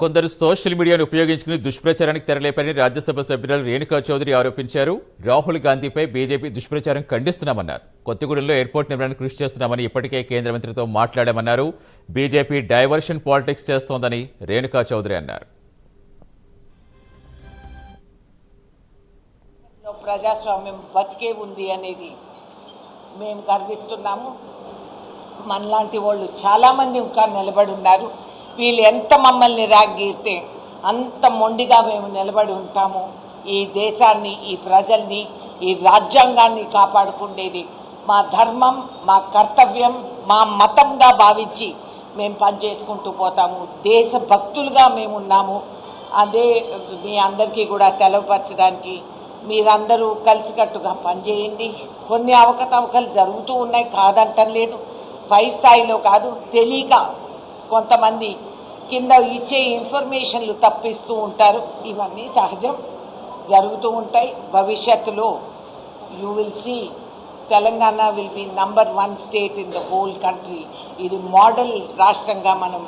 కొందరు సోషల్ మీడియాను ఉపయోగించుకుని దుష్ప్రచారానికి తెరలేపని రాజ్యసభ సభ్యురాలు రేణుకా చౌదరి ఆరోపించారు. రాహుల్ గాంధీపై బీజేపీ దుష్ప్రచారం ఖండిస్తున్నామన్నారు. కొత్తగూడెంలో ఎయిర్పోర్ట్ నిర్మాణానికి కృషి చేస్తున్నామని ఇప్పటికే కేంద్ర మంత్రితో మాట్లాడామన్నారు. బీజేపీ డైవర్షన్ పాలిటిక్స్ చేస్తోందని రేణుకా చౌదరి అన్నారు. ప్రజాస్వామ్యం బతికే ఉంది అనేది మేము గర్విస్తున్నాము. మనలాంటి వాళ్ళు చాలామంది ఇంకా నిలబడి ఉన్నారు. వీళ్ళు ఎంత మమ్మల్ని రాగ్గీస్తే అంత మొండిగా మేము నిలబడి ఉంటాము. ఈ దేశాన్ని ఈ ప్రజల్ని ఈ రాజ్యాంగాన్ని కాపాడుకునేది మా ధర్మం మా కర్తవ్యం మా మతంగా భావించి మేము పనిచేసుకుంటూ పోతాము. దేశ భక్తులుగా మేము ఉన్నాము. అదే మీ అందరికీ కూడా తెలవపరచడానికి మీరందరూ కలిసికట్టుగా పనిచేయండి. కొన్ని అవకతవకలు జరుగుతూ ఉన్నాయి కాదంటం లేదు పై స్థాయిలో కాదు తెలియక కొంతమంది కింద ఇచ్చే ఇన్ఫర్మేషన్లు తప్పిస్తూ ఉంటారు. ఇవన్నీ సహజం. జరుగుతూ ఉంటాయి. భవిష్యత్తులో you will see Telangana will be number one state in the whole country ఇది మోడల్ రాష్ట్రంగా మనం